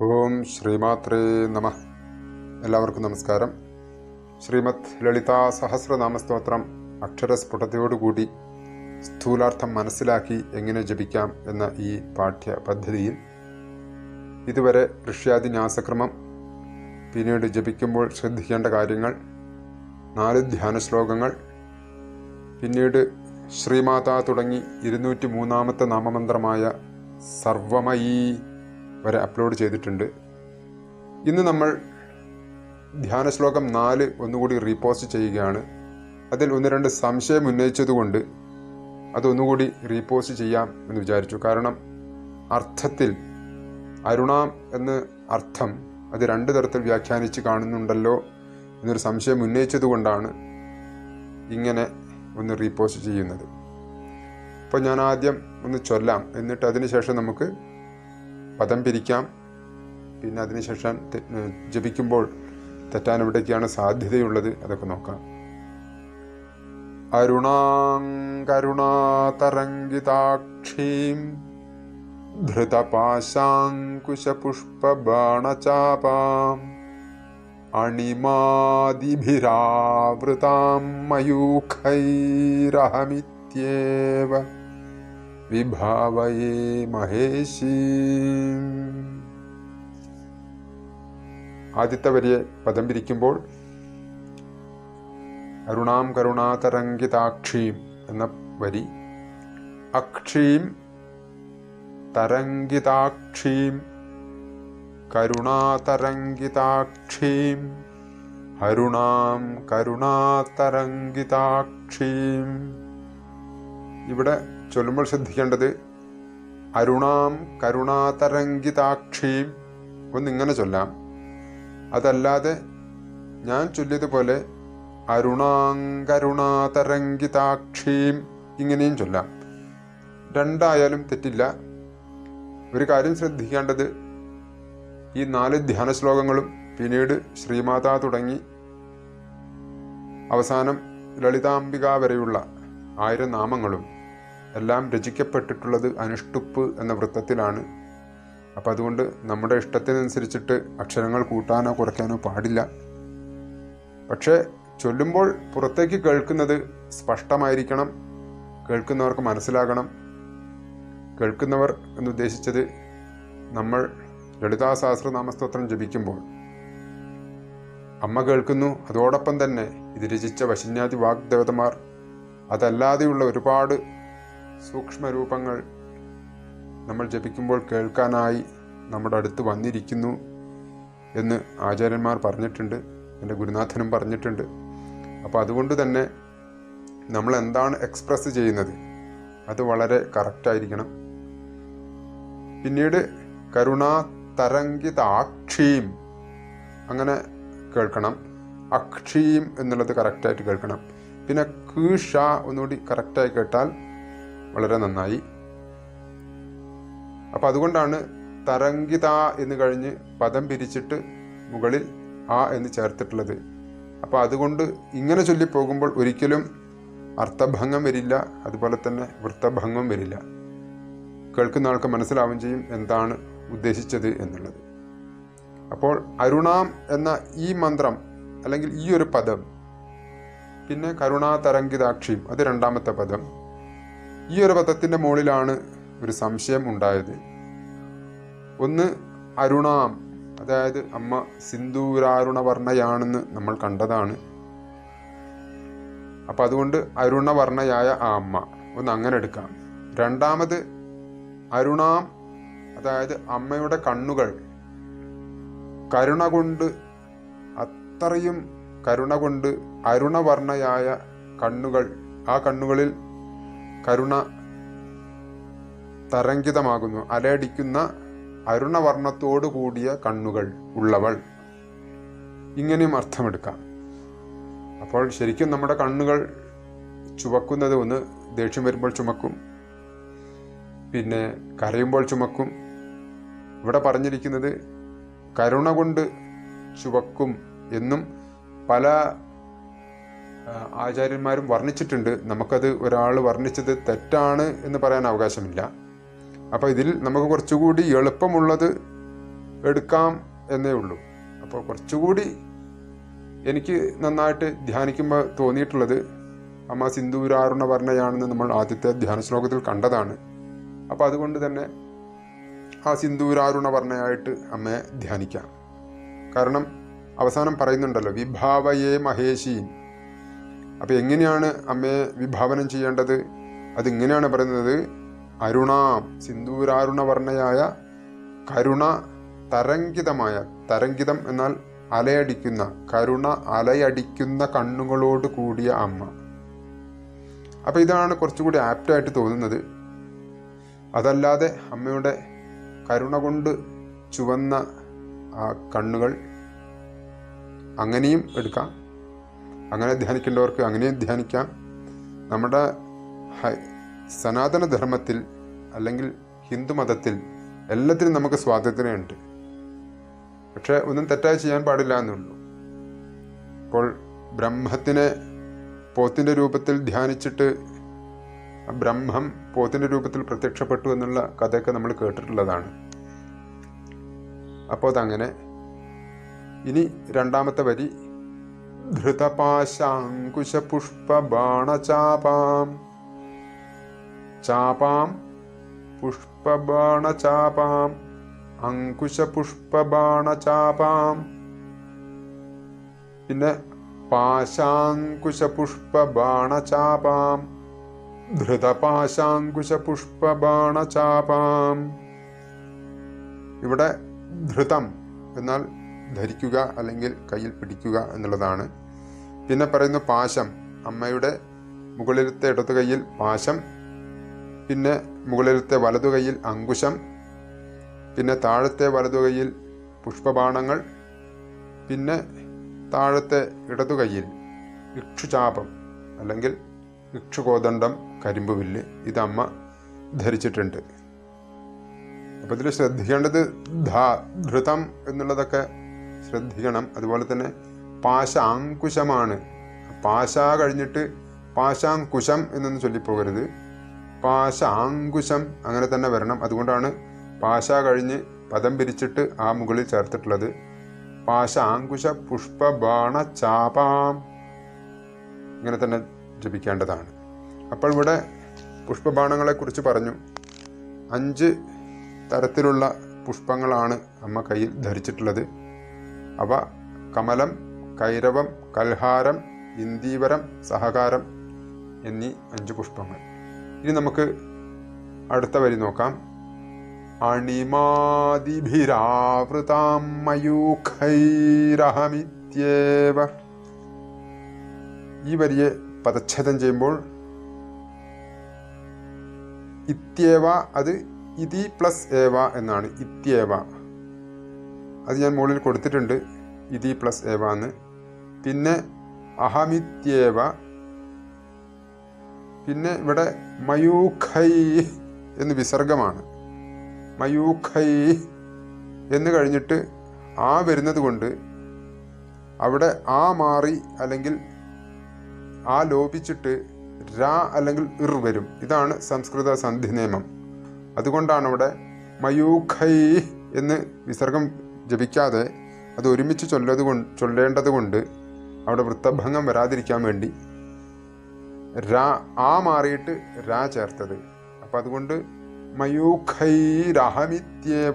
ഓം ശ്രീമാത്രേ നമ. എല്ലാവർക്കും നമസ്കാരം. ശ്രീമത് ലളിതാ സഹസ്രനാമസ്തോത്രം അക്ഷരസ്ഫുടതയോടുകൂടി സ്ഥൂലാർത്ഥം മനസ്സിലാക്കി എങ്ങനെ ജപിക്കാം എന്ന ഈ പാഠ്യ പദ്ധതിയിൽ ഇതുവരെ ഋഷ്യാദി ന്യാസക്രമം പിന്നീട് ജപിക്കുമ്പോൾ ശ്രദ്ധിക്കേണ്ട കാര്യങ്ങൾ നാല് ധ്യാന ശ്ലോകങ്ങൾ പിന്നീട് ശ്രീമാത തുടങ്ങി ഇരുന്നൂറ്റി മൂന്നാമത്തെ നാമമന്ത്രമായ സർവമയീ വരെ അപ്ലോഡ് ചെയ്തിട്ടുണ്ട്. ഇന്ന് നമ്മൾ ധ്യാന ശ്ലോകം നാല് ഒന്നുകൂടി റീപോസ്റ്റ് ചെയ്യുകയാണ്. അതിൽ ഒന്ന് രണ്ട് സംശയം ഉന്നയിച്ചതുകൊണ്ട് അതൊന്നുകൂടി റീപോസ്റ്റ് ചെയ്യാം എന്ന് വിചാരിച്ചു. കാരണം അർത്ഥത്തിൽ അരുണാം എന്ന് അർത്ഥം അത് രണ്ട് തരത്തിൽ വ്യാഖ്യാനിച്ച് കാണുന്നുണ്ടല്ലോ എന്നൊരു സംശയം ഉന്നയിച്ചതുകൊണ്ടാണ് ഇങ്ങനെ ഒന്ന് റീപോസ്റ്റ് ചെയ്യുന്നത്. അപ്പോൾ ഞാൻ ആദ്യം ഒന്ന് ചൊല്ലാം. എന്നിട്ട് അതിനുശേഷം നമുക്ക് പദം പിരിക്കാം. പിന്നെ അതിനുശേഷം ജപിക്കുമ്പോൾ തെറ്റാൻ എവിടേക്കാണ് സാധ്യതയുള്ളത് അതൊക്കെ നോക്കാം. അരുണാങ്കരുണാതരംഗിതാക്ഷീം ധൃതപാശാങ്കുശപുഷ്പബാണചാപാം മയൂഖൈരഹമിത്യേവ വിഭാവയേ മഹേശി. ആദ്യത്തെ വരിയെ പദം പിരിക്കുമ്പോൾ അരുണാം കരുണാതരംഗിതാക്ഷീം എന്ന വരി അക്ഷീം തരംഗിതാക്ഷീം കരുണാതരംഗിതാക്ഷീം അരുണാം കരുണാതരംഗിതാക്ഷീം. ഇവിടെ ചൊല്ലുമ്പോൾ ശ്രദ്ധിക്കേണ്ടത് അരുണാം കരുണാതരംഗിതാക്ഷിയും ഒന്നിങ്ങനെ ചൊല്ലാം. അതല്ലാതെ ഞാൻ ചൊല്ലിയതുപോലെ അരുണാങ്കരുണാതരംഗിതാക്ഷിയും ഇങ്ങനെയും ചൊല്ലാം. രണ്ടായാലും തെറ്റില്ല. ഒരു കാര്യം ശ്രദ്ധിക്കേണ്ടത് ഈ നാല് ധ്യാന ശ്ലോകങ്ങളും പിന്നീട് ശ്രീമാത തുടങ്ങി. അവസാനം ലളിതാംബിക വരെയുള്ള ആയിരം നാമങ്ങളും എല്ലാം രചിക്കപ്പെട്ടിട്ടുള്ളത് അനുഷ്ടുപ്പ് എന്ന വൃത്തത്തിലാണ്. അപ്പം അതുകൊണ്ട് നമ്മുടെ ഇഷ്ടത്തിനനുസരിച്ചിട്ട് അക്ഷരങ്ങൾ കൂട്ടാനോ കുറയ്ക്കാനോ പാടില്ല. പക്ഷേ ചൊല്ലുമ്പോൾ പുറത്തേക്ക് കേൾക്കുന്നത് സ്പഷ്ടമായിരിക്കണം. കേൾക്കുന്നവർക്ക് മനസ്സിലാകണം. കേൾക്കുന്നവർ എന്നുദ്ദേശിച്ചത് നമ്മൾ ലളിതാ സഹസ്രനാമസ്തോത്രം ജപിക്കുമ്പോൾ. അമ്മ കേൾക്കുന്നു അതോടൊപ്പം തന്നെ ഇത് രചിച്ച വശന്യാദി വാഗ്ദേവതമാർ. അതല്ലാതെയുള്ള ഒരുപാട് സൂക്ഷ്മരൂപങ്ങൾ നമ്മൾ ജപിക്കുമ്പോൾ കേൾക്കാനായി നമ്മുടെ അടുത്ത് വന്നിരിക്കുന്നു എന്ന് ആചാര്യന്മാർ പറഞ്ഞിട്ടുണ്ട് എന്റെ ഗുരുനാഥനും പറഞ്ഞിട്ടുണ്ട്. അപ്പോൾ അതുകൊണ്ട് തന്നെ നമ്മൾ എന്താണ് എക്സ്പ്രസ് ചെയ്യുന്നത്? അത് വളരെ കറക്റ്റായിരിക്കണം പിന്നീട് കരുണാ തരംഗിതാക്ഷീം അങ്ങനെ കേൾക്കണം. അക്ഷീം എന്നുള്ളത് കറക്റ്റായിട്ട് കേൾക്കണം. പിന്നെ കീഷ ഒന്നുകൂടി കറക്റ്റായി കേട്ടാൽ വളരെ നന്നായി. അപ്പം അതുകൊണ്ടാണ് തരംഗിത എന്ന് കഴിഞ്ഞ് പദം പിരിച്ചിട്ട് മുകളിൽ ആ എന്ന് ചേർത്തിട്ടുള്ളത്. അപ്പോൾ അതുകൊണ്ട് ഇങ്ങനെ ചൊല്ലിപ്പോകുമ്പോൾ ഒരിക്കലും അർത്ഥഭംഗം വരില്ല അതുപോലെ തന്നെ വൃത്തഭംഗം വരില്ല. കേൾക്കുന്ന ആൾക്ക് മനസ്സിലാവുകയും ചെയ്യും എന്താണ് ഉദ്ദേശിച്ചത് എന്നുള്ളത്. അപ്പോൾ അരുണാം എന്ന ഈ മന്ത്രം അല്ലെങ്കിൽ ഈ ഒരു പദം പിന്നെ കരുണാതരംഗിതാക്ഷിയും അത് രണ്ടാമത്തെ പദം ഈ ഒരു പദത്തിന്റെ മുകളിലാണ് ഒരു സംശയം ഉണ്ടായത്. ഒന്ന് അരുണാം അതായത് അമ്മ സിന്ദൂരാരുണവർണയാണെന്ന് നമ്മൾ കണ്ടതാണ്. അപ്പം അതുകൊണ്ട് അരുണവർണയായ ആ അമ്മ. ഒന്ന് അങ്ങനെ എടുക്കാം. രണ്ടാമത് അരുണാം അതായത് അമ്മയുടെ കണ്ണുകൾ കരുണ കൊണ്ട് അത്രയും കരുണ കൊണ്ട് അരുണവർണയായ കണ്ണുകൾ ആ കണ്ണുകളിൽ കരുണ തരംഗിതമാകുന്നു. അലയടിക്കുന്ന അരുണവർണത്തോടു കൂടിയ കണ്ണുകൾ ഉള്ളവൾ. ഇങ്ങനെയും അർത്ഥമെടുക്കാം. അപ്പോൾ ശരിക്കും നമ്മുടെ കണ്ണുകൾ ചുവക്കുന്നത് ഒന്ന് ദേഷ്യം വരുമ്പോൾ ചുമക്കും പിന്നെ കരയുമ്പോൾ ചുമക്കും. ഇവിടെ പറഞ്ഞിരിക്കുന്നത് കരുണ കൊണ്ട് ചുവക്കും എന്നും പല ആചാര്യന്മാരും വർണിച്ചിട്ടുണ്ട്. നമുക്കത് ഒരാൾ വർണിച്ചത് തെറ്റാണ് എന്ന് പറയാൻ അവകാശമില്ല. അപ്പോൾ ഇതിൽ നമുക്ക് കുറച്ചുകൂടി എളുപ്പമുള്ളത് എടുക്കാം എന്നേ ഉള്ളൂ. അപ്പോൾ കുറച്ചുകൂടി എനിക്ക് നന്നായിട്ട് ധ്യാനിക്കുമ്പോൾ തോന്നിയിട്ടുള്ളത് അമ്മ സിന്ദൂരാരുണ വർണയാണെന്ന് നമ്മൾ ആദ്യത്തെ ധ്യാന ശ്ലോകത്തിൽ കണ്ടതാണ്. അപ്പോൾ അതുകൊണ്ട് തന്നെ ആ സിന്ദൂരാരുണ വർണയായിട്ട് അമ്മയെ ധ്യാനിക്കാം. കാരണം അവസാനം പറയുന്നുണ്ടല്ലോ വിഭാവയേ മഹേഷീൻ അപ്പോൾ എങ്ങനെയാണ് അമ്മയെ വിഭാവനം ചെയ്യേണ്ടത്? അതിങ്ങനെയാണ് പറയുന്നത്. അരുണാം സിന്ദൂരാരുണവർണയായ കരുണ തരംഗിതമായ തരംഗിതം എന്നാൽ അലയടിക്കുന്ന കരുണ അലയടിക്കുന്ന കണ്ണുകളോട് കൂടിയ അമ്മ. അപ്പോൾ ഇതാണ് കുറച്ചുകൂടി ആപ്റ്റായിട്ട് തോന്നുന്നത്. അതല്ലാതെ അമ്മയുടെ കരുണ കൊണ്ട് ചുവന്ന കണ്ണുകൾ അങ്ങനെയും എടുക്കാം. അങ്ങനെ ധ്യാനിക്കേണ്ടവർക്ക് അങ്ങനെയും ധ്യാനിക്കാം. നമ്മുടെ സനാതനധർമ്മത്തിൽ സനാതന ധർമ്മത്തിൽ അല്ലെങ്കിൽ ഹിന്ദുമതത്തിൽ എല്ലാത്തിനും നമുക്ക് സ്വാതന്ത്ര്യമുണ്ട്. പക്ഷേ ഒന്നും തെറ്റായി ചെയ്യാൻ പാടില്ല എന്നുള്ളൂ. അപ്പോൾ ബ്രഹ്മത്തിനെ പോത്തിന്റെ രൂപത്തിൽ ധ്യാനിച്ചിട്ട് ബ്രഹ്മം പോത്തിന്റെ രൂപത്തിൽ പ്രത്യക്ഷപ്പെട്ടു എന്നുള്ള കഥയൊക്കെ നമ്മൾ കേട്ടിട്ടുള്ളതാണ്. അപ്പോൾ അതങ്ങനെ. ഇനി രണ്ടാമത്തെ വരി ധൃതപാശാങ്കുശപുഷ്പബാണചാപാം ചാപാം പുഷ്പബാണചാപാം. അങ്കുശപുഷ്പബാണചാപാം പിന്നെ പാശാങ്കുശപുഷ്പബാണചാപാം ധൃതപാശാങ്കുശപുഷ്പബാണചാപാം ഇവിടെ ധൃതം എന്നാൽ ധരിക്കുക അല്ലെങ്കിൽ കയ്യിൽ പിടിക്കുക എന്നുള്ളതാണ്. പിന്നെ പറയുന്നു പാശം. അമ്മയുടെ മുകളിലത്തെ ഇടതു കയ്യിൽ പാശം. പിന്നെ മുകളിലത്തെ വലതു കയ്യിൽ അങ്കുശം. പിന്നെ താഴത്തെ വലതു കയ്യിൽ പുഷ്പബാണങ്ങൾ. പിന്നെ താഴത്തെ ഇടതു കയ്യിൽ ഇക്ഷുചാപം അല്ലെങ്കിൽ ഇക്ഷുകോദണ്ഡം കരിമ്പുവില്ല് ഇത് അമ്മ ധരിച്ചിട്ടുണ്ട്. അപ്പോൾ ഇതിൽ ശ്രദ്ധിക്കേണ്ടത് ധാ ധൃതം എന്നുള്ളതൊക്കെ ശ്രദ്ധിക്കണം. അതുപോലെ തന്നെ പാശാങ്കുശമാണ്. പാശ കഴിഞ്ഞിട്ട് പാശാങ്കുശം എന്നൊന്നും ചൊല്ലിപ്പോകരുത്. പാശാങ്കുശം അങ്ങനെ തന്നെ വരണം. അതുകൊണ്ടാണ് പാശ കഴിഞ്ഞ് പദം പിരിച്ചിട്ട് ആ മുകളിൽ ചേർത്തിട്ടുള്ളത്. പാശാങ്കുശ പുഷ്പബാണ ചാപാം ഇങ്ങനെ തന്നെ ജപിക്കേണ്ടതാണ്. അപ്പോൾ ഇവിടെ പുഷ്പബാണങ്ങളെക്കുറിച്ച് പറഞ്ഞു. അഞ്ച് തരത്തിലുള്ള പുഷ്പങ്ങളാണ് അമ്മ കയ്യിൽ ധരിച്ചിട്ടുള്ളത്. അവ കമലം കൈരവം കൽഹാരം ഇന്ദീവരം സഹകാരം എന്നീ അഞ്ച് പുഷ്പങ്ങൾ. ഇനി നമുക്ക് അടുത്ത വരി നോക്കാം. അണിമാതിഭിരാവൃതാം മയൂഖൈരഹമിത്യേവ ഈ വരിയെ പദച്ഛേദം ചെയ്യുമ്പോൾ ഇത്യേവ അത് ഇതി പ്ലസ് ഏവ എന്നാണ്. ഇത്യേവ. അത് ഞാൻ മുകളിൽ കൊടുത്തിട്ടുണ്ട്. ഇതി പ്ലസ് ഏവ എന്ന്. പിന്നെ അഹമിത്യേവ. പിന്നെ ഇവിടെ മയൂഖൈ എന്ന് വിസർഗമാണ്. മയൂഖൈ എന്ന് കഴിഞ്ഞിട്ട് ആ വരുന്നത് കൊണ്ട് അവിടെ ആ മാറി അല്ലെങ്കിൽ ആ ലോപിച്ചിട്ട് രാ അല്ലെങ്കിൽ ഇർ വരും. ഇതാണ് സംസ്കൃത സന്ധി നിയമം. അതുകൊണ്ടാണ് അവിടെ മയൂഖൈ എന്ന് വിസർഗം ജപിക്കാതെ അത് ഒരുമിച്ച് ചൊല്ലത് കൊണ്ട് ചൊല്ലേണ്ടത് കൊണ്ട് അവിടെ വൃത്തഭംഗം വരാതിരിക്കാൻ വേണ്ടി രാ ആ മാറിയിട്ട് രാ ചേർത്തത്. അപ്പം അതുകൊണ്ട് മയൂഖൈരഹമിത്യേവ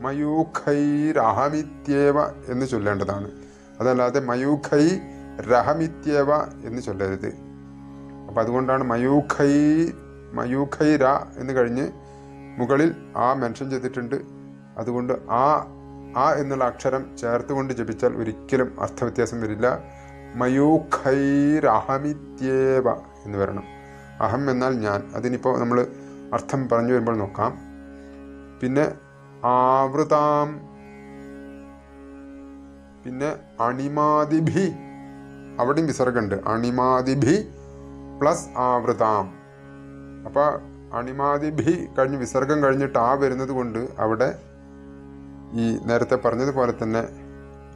മയൂഖൈരഹമിത്യേവ എന്ന് ചൊല്ലേണ്ടതാണ്. അതല്ലാതെ മയൂഖൈ രഹമിത്യേവ എന്ന് ചൊല്ലരുത്. അപ്പം അതുകൊണ്ടാണ് മയൂഖൈ ര എന്ന് കഴിഞ്ഞ് മുകളിൽ ആ മെൻഷൻ ചെയ്തിട്ടുണ്ട്. അതുകൊണ്ട് ആ ആ എന്നുള്ള അക്ഷരം ചേർത്തുകൊണ്ട് ജപിച്ചാൽ ഒരിക്കലും അർത്ഥവ്യത്യാസം വരില്ല. മയൂഖൈരഹമിത്യേവ എന്ന് വരണം. അഹം എന്നാൽ ഞാൻ. അതിനിപ്പോൾ നമ്മൾ അർത്ഥം പറഞ്ഞു വരുമ്പോൾ നോക്കാം. പിന്നെ ആവൃതാം പിന്നെ അണിമാതിഭി അവിടെയും വിസർഗമുണ്ട് അണിമാതിഭി പ്ലസ് ആവൃതാം. അപ്പോൾ അണിമാതിഭി കഴിഞ്ഞ് വിസർഗം കഴിഞ്ഞിട്ട് ആ വരുന്നത് കൊണ്ട് അവിടെ ഈ നേരത്തെ പറഞ്ഞതുപോലെ തന്നെ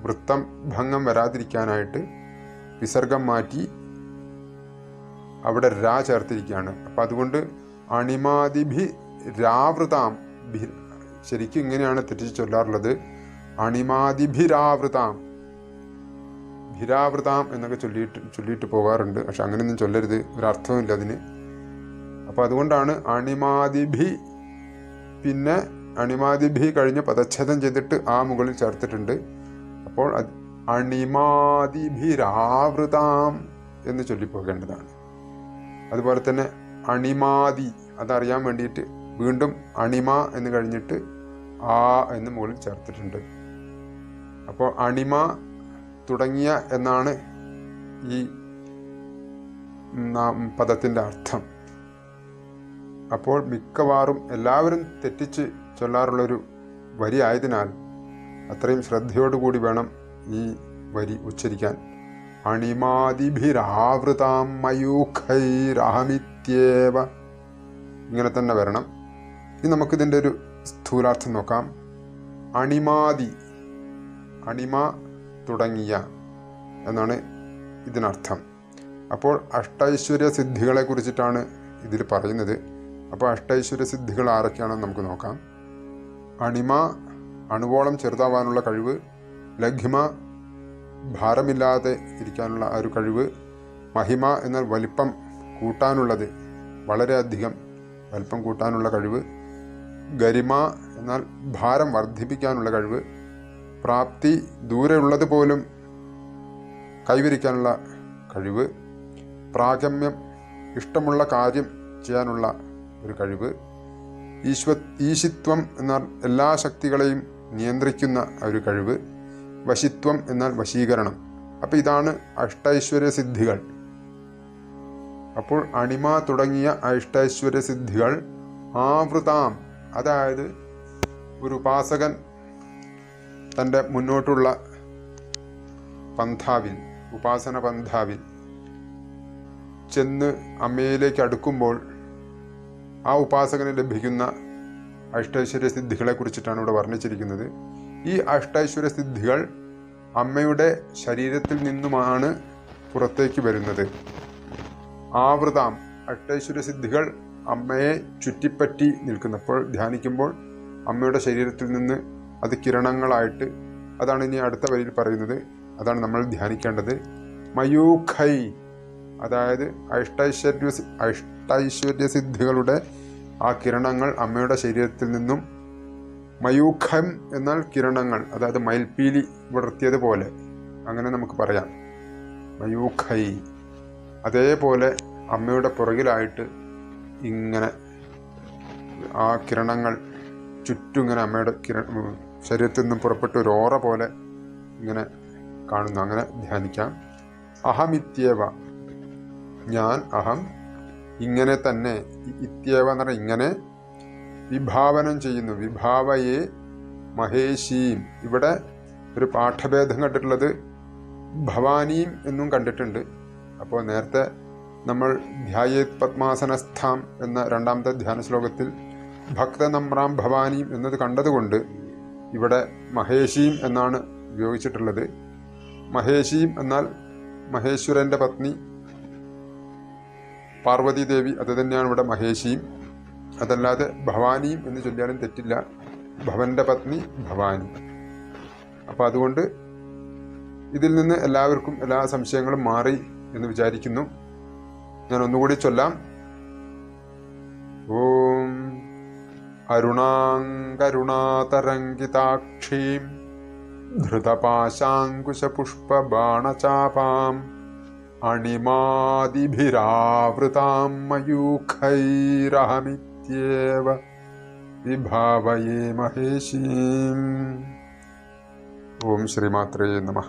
വൃത്തം ഭംഗം വരാതിരിക്കാനായിട്ട് വിസർഗം മാറ്റി അവിടെ രാ ചേർത്തിരിക്കുകയാണ്. അപ്പം അതുകൊണ്ട് അണിമാതിഭി രാവൃതാം. ഭി ശരിക്കും ഇങ്ങനെയാണ് തെറ്റിച്ച് ചൊല്ലാറുള്ളത്. അണിമാതിഭിരാവൃതാം ഭിരാവൃതാം എന്നൊക്കെ ചൊല്ലിയിട്ട് ചൊല്ലിയിട്ട് പോകാറുണ്ട്. പക്ഷെ അങ്ങനെയൊന്നും ചൊല്ലരുത്. ഒരർത്ഥവുമില്ല അതിന്. അപ്പോൾ അതുകൊണ്ടാണ് അണിമാതിഭി പിന്നെ അണിമാതിഭി കഴിഞ്ഞ് പദച്ഛേദം ചെയ്തിട്ട് ആ മുകളിൽ ചേർത്തിട്ടുണ്ട്. അപ്പോൾ അത് അണിമാതിഭിരാവൃതാം എന്ന് ചൊല്ലിപ്പോകേണ്ടതാണ്. അതുപോലെ തന്നെ അണിമാതി അതറിയാൻ വേണ്ടിയിട്ട് വീണ്ടും അണിമ എന്ന് കഴിഞ്ഞിട്ട് ആ എന്ന് മുകളിൽ ചേർത്തിട്ടുണ്ട്. അപ്പോൾ അണിമ തുടങ്ങിയ എന്നാണ് ഈ പദത്തിന്റെ അർത്ഥം. അപ്പോൾ മിക്കവാറും എല്ലാവരും തെറ്റിച്ച് ചൊല്ലാറുള്ളൊരു വരി ആയതിനാൽ അത്രയും ശ്രദ്ധയോടുകൂടി വേണം ഈ വരി ഉച്ചരിക്കാൻ. അണിമാതിഭിരാവൃതാം മയൂഖൈരഹമിത്യേവ ഇങ്ങനെ തന്നെ വരണം. ഇനി നമുക്കിതിന്റെ ഒരു സ്ഥൂലാർത്ഥം നോക്കാം. അണിമാതി അണിമ തുടങ്ങിയ എന്നാണ് ഇതിനർത്ഥം. അപ്പോൾ അഷ്ടൈശ്വര്യ സിദ്ധികളെ കുറിച്ചിട്ടാണ് ഇതിൽ പറയുന്നത്. അപ്പോൾ അഷ്ടൈശ്വര്യ സിദ്ധികൾ ആരൊക്കെയാണെന്ന് നമുക്ക് നോക്കാം. അണിമ അണുവോളം ചെറുതാവാനുള്ള കഴിവ് ലഘ്മ ഭാരമില്ലാതെ ഇരിക്കാനുള്ള ഒരു കഴിവ് മഹിമ എന്നാൽ വലിപ്പം കൂട്ടാനുള്ളത് വളരെയധികം വലിപ്പം കൂട്ടാനുള്ള കഴിവ് ഗരിമ എന്നാൽ ഭാരം വർദ്ധിപ്പിക്കാനുള്ള കഴിവ് പ്രാപ്തി ദൂരെയുള്ളത് പോലും കൈവരിക്കാനുള്ള കഴിവ് പ്രാഗമ്യം ഇഷ്ടമുള്ള കാര്യം ചെയ്യാനുള്ള ഒരു കഴിവ് ഈശ്വ ഈശിത്വം എന്നാൽ എല്ലാ ശക്തികളെയും നിയന്ത്രിക്കുന്ന ഒരു കഴിവ് വശിത്വം എന്നാൽ വശീകരണം. അപ്പോൾ ഇതാണ് അഷ്ടൈശ്വര്യ സിദ്ധികൾ അപ്പോൾ അണിമ തുടങ്ങിയ അഷ്ടൈശ്വര്യ സിദ്ധികൾ ആവൃതാം അതായത് ഒരു ഉപാസകൻ തന്റെ മുന്നോട്ടുള്ള പന്ഥാവിൽ ഉപാസന പന്ഥാവിൽ ചെന്ന് അമ്മയിലേക്ക് അടുക്കുമ്പോൾ ആ ഉപാസകന് ലഭിക്കുന്ന അഷ്ടൈശ്വര്യ സിദ്ധികളെ കുറിച്ചിട്ടാണ് ഇവിടെ വർണിച്ചിരിക്കുന്നത്. ഈ അഷ്ടൈശ്വര്യ സിദ്ധികൾ അമ്മയുടെ ശരീരത്തിൽ നിന്നുമാണ് പുറത്തേക്ക് വരുന്നത്. ആവൃതാം അഷ്ടൈശ്വര്യ സിദ്ധികൾ അമ്മയെ ചുറ്റിപ്പറ്റി നിൽക്കുന്നപ്പോൾ ധ്യാനിക്കുമ്പോൾ അമ്മയുടെ ശരീരത്തിൽ നിന്ന് അത് കിരണങ്ങളായിട്ട് അതാണ് ഇനി അടുത്ത വരിയിൽ പറയുന്നത്. അതാണ് നമ്മൾ ധ്യാനിക്കേണ്ടത്. മയൂഖൈ അതായത് അഷ്ടൈശ്വര്യ അഷ്ടൈശ്വര്യ സിദ്ധികളുടെ ആ കിരണങ്ങൾ അമ്മയുടെ ശരീരത്തിൽ നിന്നും മയൂഖം എന്നാൽ കിരണങ്ങൾ അതായത് മയിൽപ്പീലി വിടർത്തിയതുപോലെ അങ്ങനെ നമുക്ക് പറയാം. മയൂഖൈ. അതേപോലെ അമ്മയുടെ പുറകിലായിട്ട് ഇങ്ങനെ ആ കിരണങ്ങൾ ചുറ്റും ഇങ്ങനെ അമ്മയുടെ കിര ശരീരത്തിൽ നിന്നും പുറപ്പെട്ട ഒരു ഓറ പോലെ ഇങ്ങനെ കാണുന്നു. അങ്ങനെ ധ്യാനിക്കാം. അഹമിത്യേവ. ഞാൻ അഹം ഇങ്ങനെ തന്നെ ഇത്യവ എന്ന് പറഞ്ഞാൽ ഇങ്ങനെ വിഭാവനം ചെയ്യുന്നു. വിഭാവയെ മഹേശീം. ഇവിടെ ഒരു പാഠഭേദം കണ്ടിട്ടുള്ളത് ഭവാനീം എന്നും കണ്ടിട്ടുണ്ട്. അപ്പോൾ നേരത്തെ നമ്മൾ ധ്യായേത് പത്മാസനസ്ഥാം എന്ന രണ്ടാമത്തെ ധ്യാന ശ്ലോകത്തിൽ ഭക്തനമ്രാം ഭവാനിയും എന്നത് കണ്ടതുകൊണ്ട് ഇവിടെ മഹേശീം എന്നാണ് ഉപയോഗിച്ചിട്ടുള്ളത്. മഹേശീം എന്നാൽ മഹേശ്വരന്റെ പത്നി പാർവതി ദേവി അത് തന്നെയാണ് ഇവിടെ മഹേഷിയും അതല്ലാതെ ഭവാനിയും എന്ന് ചൊല്ലിയാലും തെറ്റില്ല. ഭവന്റെ പത്നി ഭവാനി. അപ്പോൾ അതുകൊണ്ട് ഇതിൽ നിന്ന് എല്ലാവർക്കും എല്ലാ സംശയങ്ങളും മാറി എന്ന് വിചാരിക്കുന്നു. ഞാൻ ഒന്നുകൂടി ചൊല്ലാം. ഓം അരുണാങ്കരുണാതരംഗിതാക്ഷീം ധൃതപാശാങ്കുശപുഷ്പബാണചാപാം. അണിമാതിഭിരാവൃതാം മയൂഖൈരഹമിത്യേവ വിഭാവയേ മഹേശീം ഓം ശ്രീമാത്രേ നമഃ